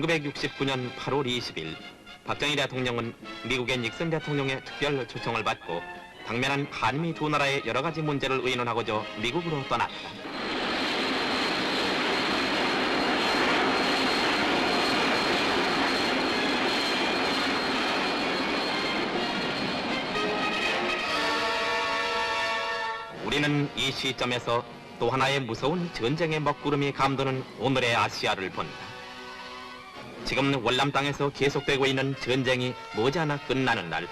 1969년 8월 20일 박정희 대통령은 미국의 닉슨 대통령의 특별 초청을 받고 당면한 한미 두 나라의 여러 가지 문제를 의논하고자 미국으로 떠났다. 우리는 이 시점에서 또 하나의 무서운 전쟁의 먹구름이 감도는 오늘의 아시아를 본다. 지금 월남 땅에서 계속되고 있는 전쟁이 머지않아 끝나는 날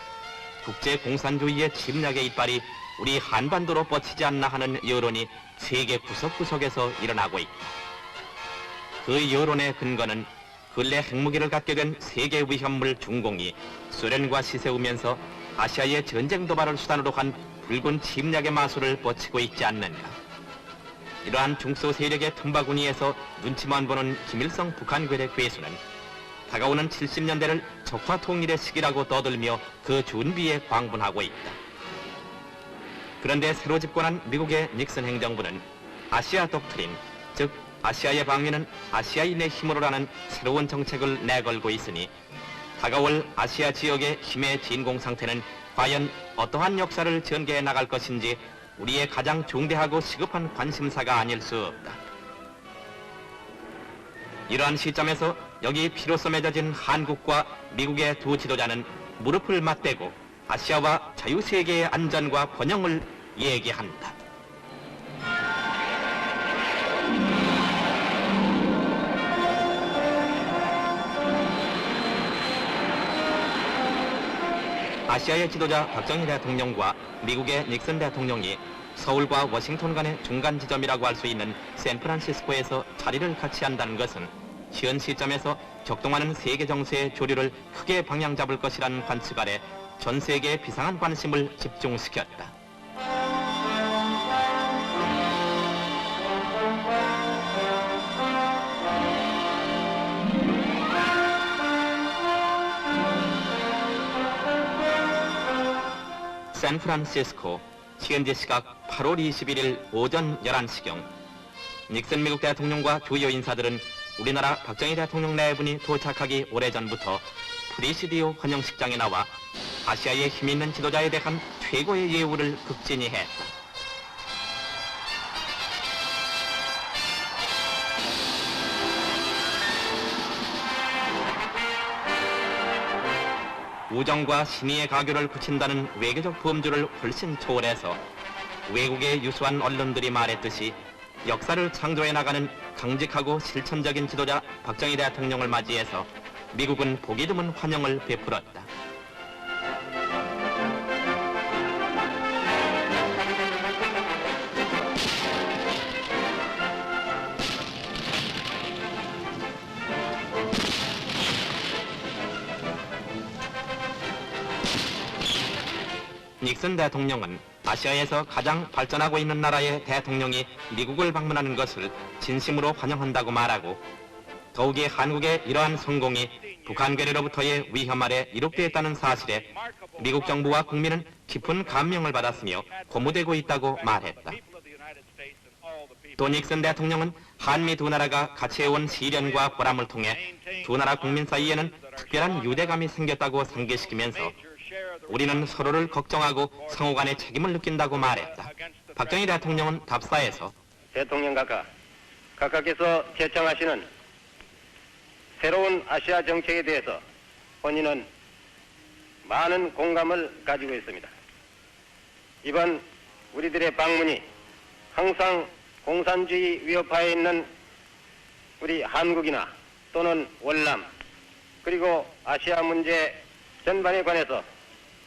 국제 공산주의의 침략의 이빨이 우리 한반도로 뻗치지 않나 하는 여론이 세계 구석구석에서 일어나고 있다. 그 여론의 근거는 근래 핵무기를 갖게 된 세계 위협물 중공이 소련과 시세우면서 아시아의 전쟁 도발을 수단으로 한 붉은 침략의 마술을 뻗치고 있지 않는가. 이러한 중소 세력의 틈바구니에서 눈치만 보는 김일성 북한 괴뢰 괴수는 다가오는 70년대를 적화 통일의 시기라고 떠들며 그 준비에 광분하고 있다. 그런데 새로 집권한 미국의 닉슨 행정부는 아시아 독트린, 즉 아시아의 방위는 아시아인의 힘으로라는 새로운 정책을 내걸고 있으니 다가올 아시아 지역의 힘의 진공 상태는 과연 어떠한 역사를 전개해 나갈 것인지 우리의 가장 중대하고 시급한 관심사가 아닐 수 없다. 이러한 시점에서 여기 피로써 맺어진 한국과 미국의 두 지도자는 무릎을 맞대고 아시아와 자유세계의 안전과 번영을 얘기한다. 아시아의 지도자 박정희 대통령과 미국의 닉슨 대통령이 서울과 워싱턴 간의 중간 지점이라고 할 수 있는 샌프란시스코에서 자리를 같이 한다는 것은 현 시점에서 격동하는 세계 정세의 조류를 크게 방향 잡을 것이라는 관측 아래 전 세계의 비상한 관심을 집중시켰다. 샌프란시스코 현지 시각 8월 21일 오전 11시경 닉슨 미국 대통령과 주요 인사들은 우리나라 박정희 대통령 내분이 도착하기 오래전부터 프리시디오 환영식장에 나와 아시아의 힘 있는 지도자에 대한 최고의 예우를 극진히 했다. 우정과 신의의 가교를 굳힌다는 외교적 범주를 훨씬 초월해서 외국의 유수한 언론들이 말했듯이 역사를 창조해 나가는 강직하고 실천적인 지도자 박정희 대통령을 맞이해서 미국은 보기 드문 환영을 베풀었다. 닉슨 대통령은 아시아에서 가장 발전하고 있는 나라의 대통령이 미국을 방문하는 것을 진심으로 환영한다고 말하고 더욱이 한국의 이러한 성공이 북한 괴뢰로부터의 위험 아래 이룩되었다는 사실에 미국 정부와 국민은 깊은 감명을 받았으며 고무되고 있다고 말했다. 또 닉슨 대통령은 한미 두 나라가 같이 해온 시련과 보람을 통해 두 나라 국민 사이에는 특별한 유대감이 생겼다고 상기시키면서 우리는 서로를 걱정하고 상호 간의 책임을 느낀다고 말했다. 박정희 대통령은 답사에서 대통령 각하, 각하께서 제청하시는 새로운 아시아 정책에 대해서 본인은 많은 공감을 가지고 있습니다. 이번 우리들의 방문이 항상 공산주의 위협하에 있는 우리 한국이나 또는 월남 그리고 아시아 문제 전반에 관해서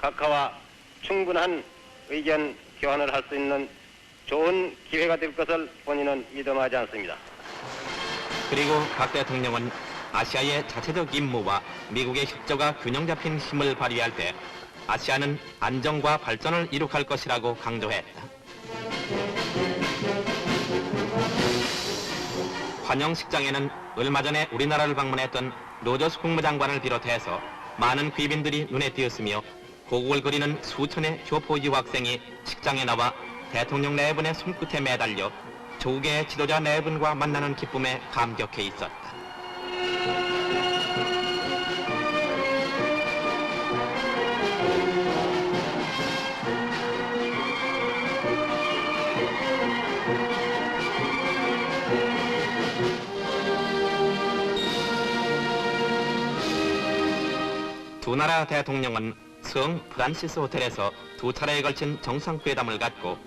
각하와 충분한 의견 교환을 할 수 있는 좋은 기회가 될 것을 본인은 믿음하지 않습니다. 그리고 박 대통령은 아시아의 자체적 임무와 미국의 협조가 균형 잡힌 힘을 발휘할 때 아시아는 안정과 발전을 이룩할 것이라고 강조했다. 환영식장에는 얼마 전에 우리나라를 방문했던 로저스 국무장관을 비롯해서 많은 귀빈들이 눈에 띄었으며 고글거리는 수천의 교포 유학생이 직장에 나와 대통령 네분의 손끝에 매달려 조국의 지도자 네분과 만나는 기쁨에 감격해 있었다. 두 나라 대통령은 성 프란시스 호텔에서 두 차례에 걸친 정상회담을 갖고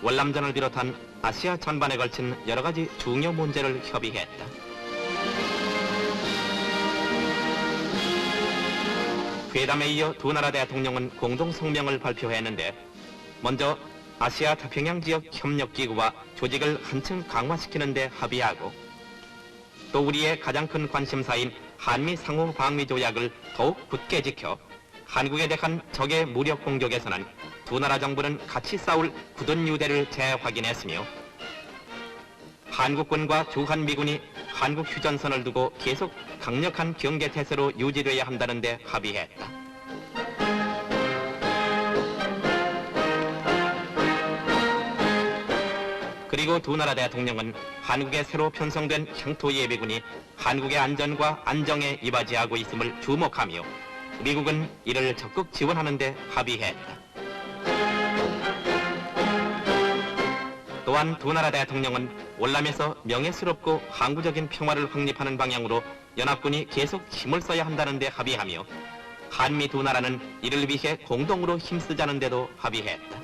월남전을 비롯한 아시아 전반에 걸친 여러 가지 중요 문제를 협의했다. 회담에 이어 두 나라 대통령은 공동 성명을 발표했는데 먼저 아시아 태평양 지역 협력기구와 조직을 한층 강화시키는 데 합의하고 또 우리의 가장 큰 관심사인 한미 상호 방위 조약을 더욱 굳게 지켜 한국에 대한 적의 무력 공격에서는 두 나라 정부는 같이 싸울 굳은 유대를 재확인했으며 한국군과 주한미군이 한국 휴전선을 두고 계속 강력한 경계 태세로 유지돼야 한다는 데 합의했다. 그리고 두 나라 대통령은 한국에 새로 편성된 향토 예비군이 한국의 안전과 안정에 이바지하고 있음을 주목하며 미국은 이를 적극 지원하는 데 합의했다. 또한 두 나라 대통령은 월남에서 명예스럽고 항구적인 평화를 확립하는 방향으로 연합군이 계속 힘을 써야 한다는 데 합의하며 한미 두 나라는 이를 위해 공동으로 힘쓰자는 데도 합의했다.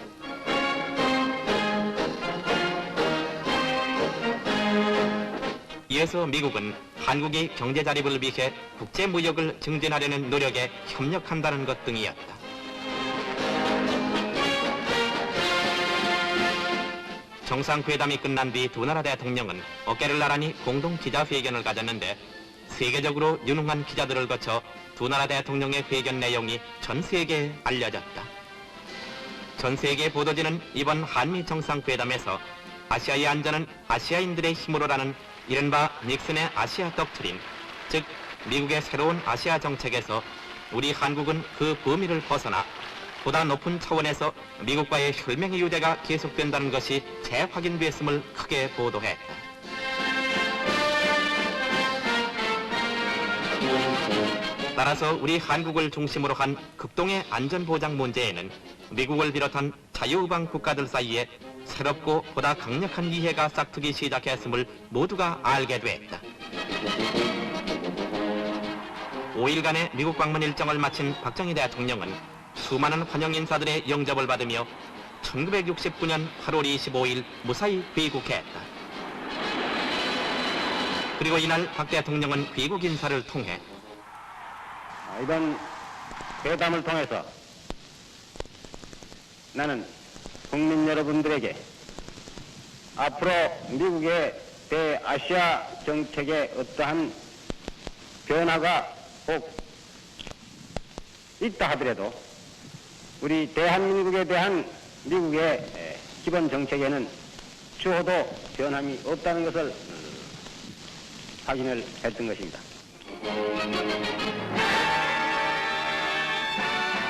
이어서 미국은 한국이 경제 자립을 위해 국제 무역을 증진하려는 노력에 협력한다는 것 등이었다. 정상회담이 끝난 뒤 두 나라 대통령은 어깨를 나란히 공동 기자회견을 가졌는데 세계적으로 유능한 기자들을 거쳐 두 나라 대통령의 회견 내용이 전 세계에 알려졌다. 전 세계 보도지는 이번 한미 정상회담에서 아시아의 안전은 아시아인들의 힘으로라는 이른바 닉슨의 아시아 덕트린, 즉 미국의 새로운 아시아 정책에서 우리 한국은 그 범위를 벗어나 보다 높은 차원에서 미국과의 혈맹의 유대가 계속된다는 것이 재확인됐음을 크게 보도했다. 따라서 우리 한국을 중심으로 한 극동의 안전보장 문제에는 미국을 비롯한 자유우방 국가들 사이에 새롭고 보다 강력한 이해가 싹트기 시작했음을 모두가 알게 됐다. 5일간의 미국 방문 일정을 마친 박정희 대통령은 수많은 환영 인사들의 영접을 받으며 1969년 8월 25일 무사히 귀국했다. 그리고 이날 박 대통령은 귀국 인사를 통해 아, 이번 회담을 통해서 나는 국민 여러분들에게 앞으로 미국의 대아시아 정책에 어떠한 변화가 꼭 있다 하더라도 우리 대한민국에 대한 미국의 에, 기본 정책에는 추호도 변함이 없다는 것을 음, 확인을 했던 것입니다.